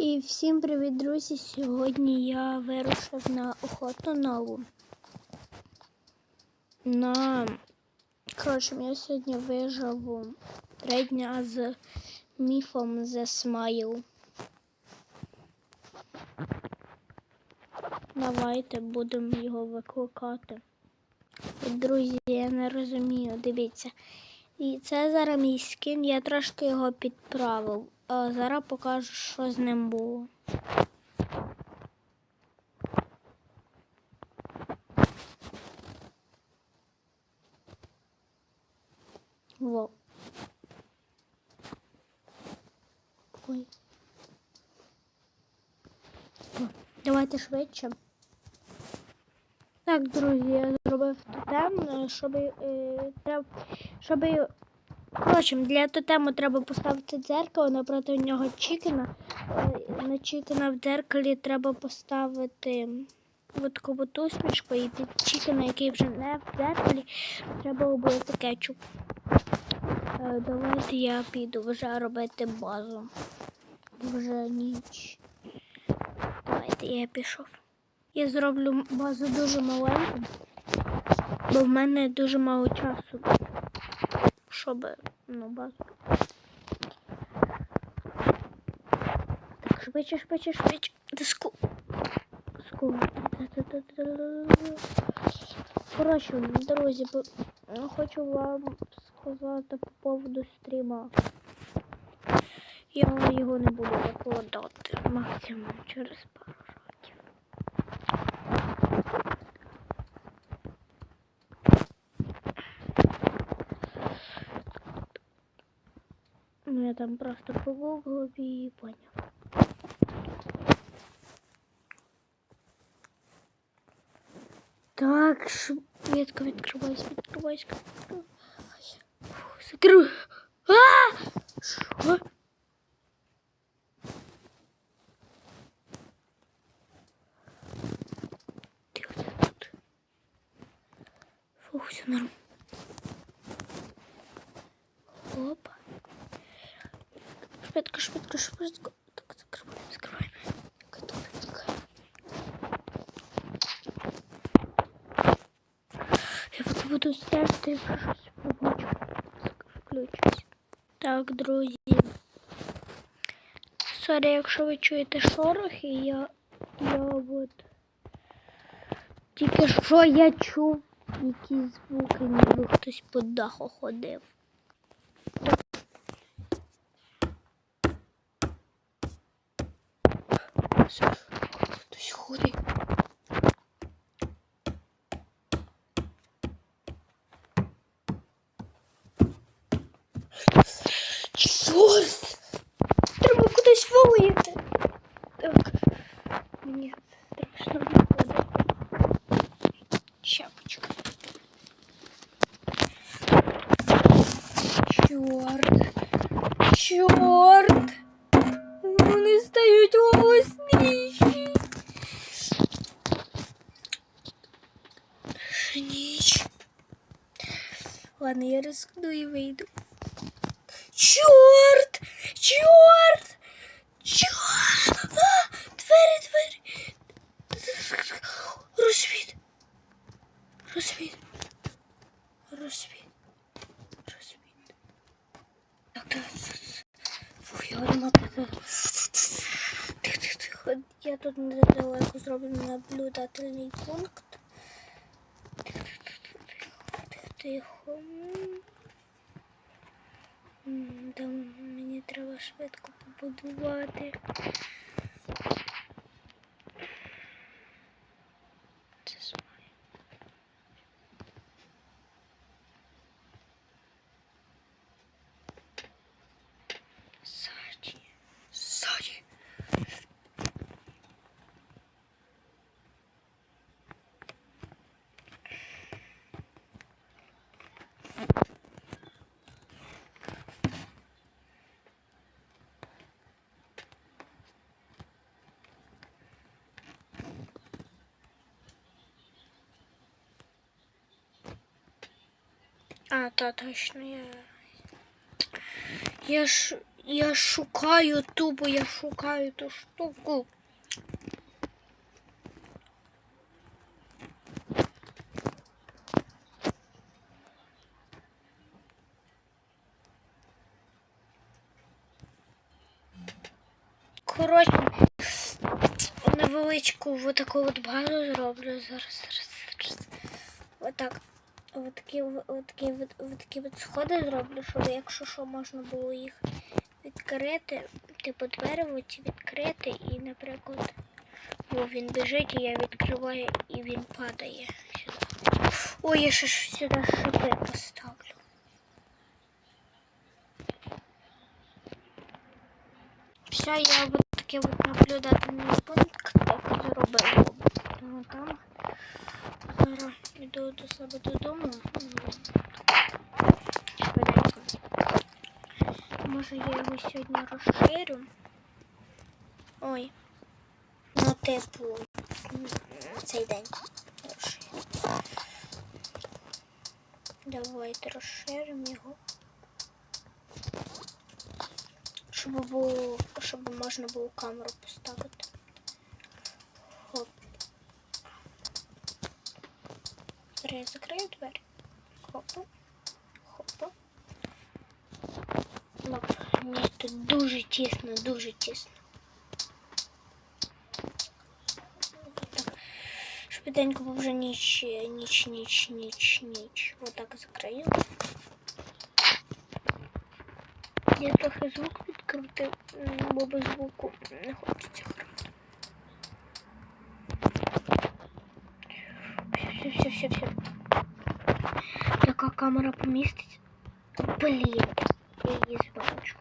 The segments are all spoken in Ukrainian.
І всім привіт, друзі! Сьогодні я вирушив на охоту нову. На коротше, я сьогодні виживу три дня з міфом The Smile. Давайте будемо його викликати. Друзі, я не розумію, дивіться. І це зараз мій скін, я трошки його підправив. А зараз покажу, що з ним було. Во. Ой. Давайте швидше. Так, друзі, я зробив тотем, е, щоб, е, треба, щоб Коротше, для тотему треба поставити дзеркало напроти нього чікена. Е, На чікена в дзеркалі треба поставити от от усмішку і під чікена, який вже не в дзеркалі, треба обрати кетчуп. Е, Давайте я піду вже робити базу. Вже ніч. Давайте я пішов. Я зроблю базу дуже маленьку, бо в мене дуже мало часу щоб ну, базу. Так, швидше, швидше, швидше. Диску. Диску. Коротше, друзі, хочу вам сказати по поводу стріма. Я його не буду викладати максимум через пару. Ну, я там просто погуглив і поняв. Так, швидко відкривайся, відкривайся. відкривайся. Фу, Закрив. А! Що? Ти оце тут. Фух, все норм. Опа. Швидко, швидко, швидко. Так, закриваємо, закриваємо. Так, тут, так. Я поки буду стерти, щось побачу. Включусь. Так, друзі. Сорі, якщо ви чуєте шорохи, я, я от... Тільки що я чув якісь звуки, ніби хтось по даху ходив. Хтось ходить. Чорт! Треба кудись вилити. Так. Мені страшно виходить. Щапочка. Чорт. Чорт. Вони стають голосніші. Ніч. Ладно, я рискну і вийду. Чорт! Чорт! Чорт! А, двері, двері! Розсвіт! Розсвіт! Розсвіт! Розсвіт! Так, так. Фух, я. Тихо, я тут недалеко зроблю наблюдательний пункт. Тихо. Там мені треба швидко побудувати. Та точно я. Я ж. Я шукаю тупо, я шукаю ту штуку. Коротше, невеличку вот таку от базу зроблю зараз, зараз, зараз. Отак. От такі, от такі, от, от от сходи зроблю, щоб якщо що можна було їх відкрити, типу двері оці відкрити і, наприклад, ну, він біжить, і я відкриваю, і він падає сюди. Ой, я ще сюди шипи поставлю. Все, я вот таке от наблюдательний пункт так зробив. Ну, там. Зараз йду до себе додому. Швиденько. Може я його сьогодні розширю. Ой. Ну, типу, цей день. Давайте розширимо його. Щоб було, щоб можна було камеру поставити. Швиденько, бо вже ніч, ніч, ніч, ніч, ніч. Отак закрию. Я трохи звук підкрутив, м, бо без звуку не хочеться грати. Все, все, все, все, все. Така камера поміститься. Блін, я її збавочку.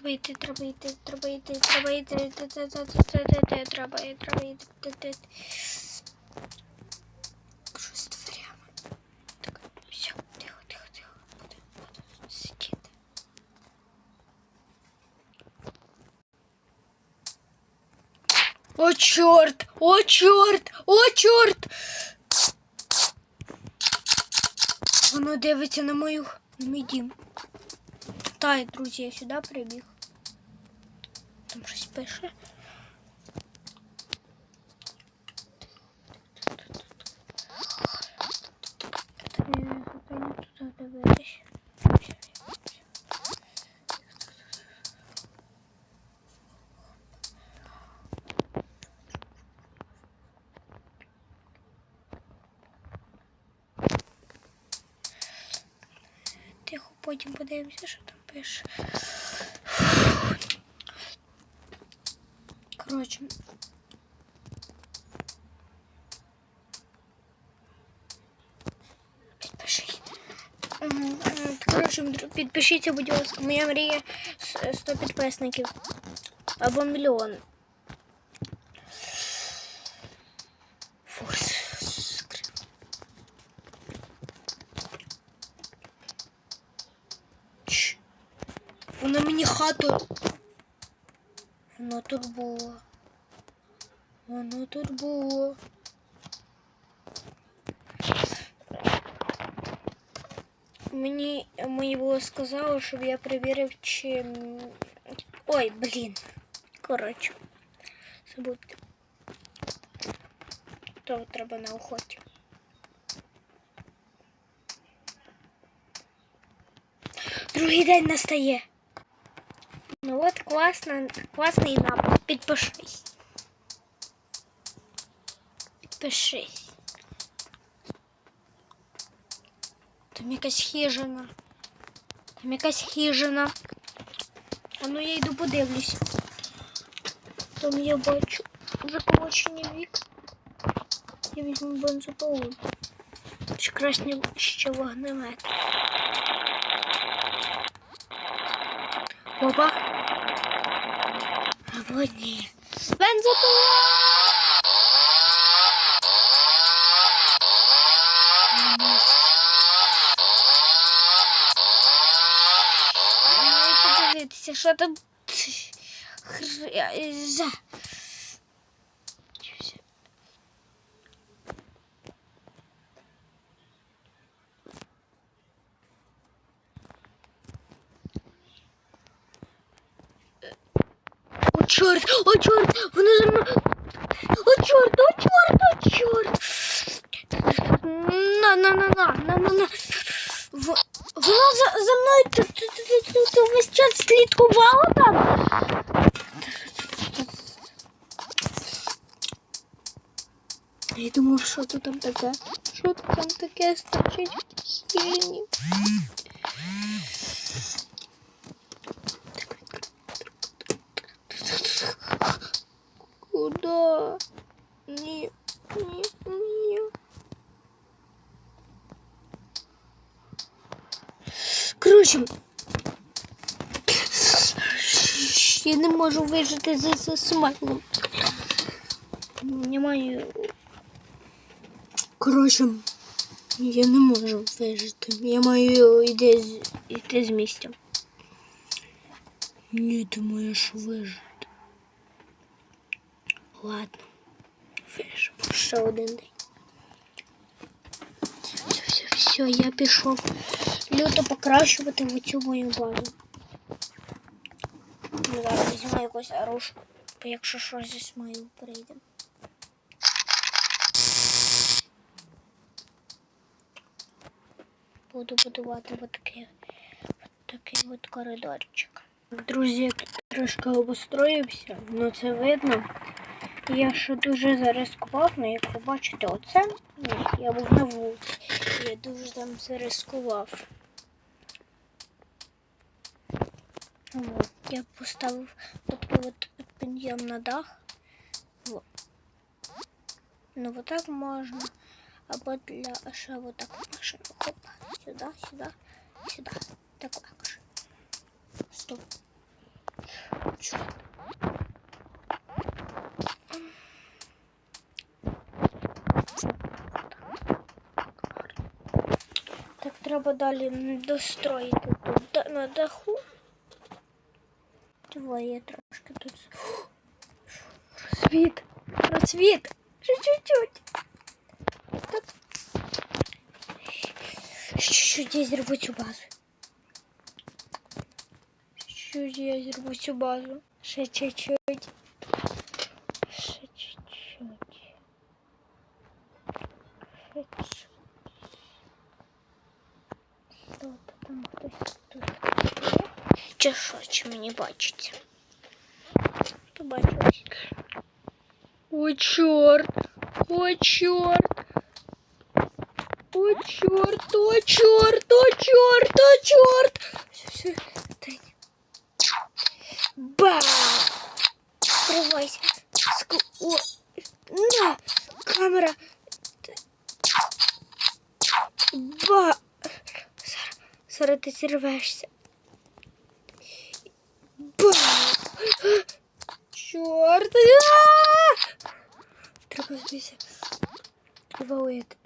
Треба йти, треба йти, треба йти, треба йти, треба йти, треба йти. Що з дверями? Так, все, тихо, тихо, тихо. Буду тут сидіти. О, чорт! О, чорт! О, чорт! Воно дивиться на мою на мій дім. Та, друзі, я сюди прибіг. Там щось пише. Це не напевно, туди дивитись. Тихо, потім подивимося, що там пише. Коротше. Підпишись. Мгм, мгм. Коротше, дру- підпишіться, будь ласка. Моя мрія с- 100 підписників. Або мільйон. Вона мені. Воно тут було. Воно тут було. Мені мені було сказало, щоб я перевірив, чи. Ой, блін. Коротше. Забудьте. То треба на охоті. Другий день настає. Ну от класно, класний напад. Підпишись. Підпишись. Там якась хижина. Там якась хижина. А ну я йду подивлюсь. Там я бачу заколочені вік. Я візьму бензопилу. Красні ще вогнемет. Опа. О, ні. Бензопила! Подивитися, що там. Хряза. чорт, о, чорт, воно за мною. О, чорт, о, чорт, о, чорт. На, на, на, на, на, на, на. В- Вона за, за мною т- т- т- т- т- т- весь час слідкувала там. Я думав, що тут там таке? Що тут там таке стачить в стіні? Куда? Ні, ні, ні. Коротше, я не можу вижити за смайлом. Немає. Коротше, я не можу вижити. Я маю йти з, йти з місця. Ні, ти маєш вижити. Ладно, виживу ще один день. Все, все, все, я пішов люто покращувати в цю мою базу. Ну, зараз візьму якусь оружку, якщо щось зі смаю прийде. Буду будувати от такий, от такий от коридорчик. Друзі, трошки обустроївся, ну це видно. Я ще дуже зарискував, ну як ви бачите, оце я був на вулиці. Я дуже там зарискував. От, я поставив такий от підйом на дах. Во. Ну вот так можна. Або для ще вот так машину. Хоп, сюди, сюди, сюди. Так легше. Стоп. Чорт. треба далі м, достроїти тут да- на даху. Давай я трошки тут. з- Розсвіт! Розсвіт! Ще чуть-чуть. Так. Ще Чуть-чуть я зроблю цю базу. Чуть-чуть я зроблю цю базу. Ще чуть-чуть. Чи що, чи мені бачиться? Побачилось. Ой, чорт! Ой, чорт! Чорт, о, чорт, о, чорт, о, чорт! Все, все, тень. Ба! Сривайся. Ску... О, на! Камера. Ба! Сара, Сара, ти зірвешся. Чорт! А! Треба збитися. Треба уїти.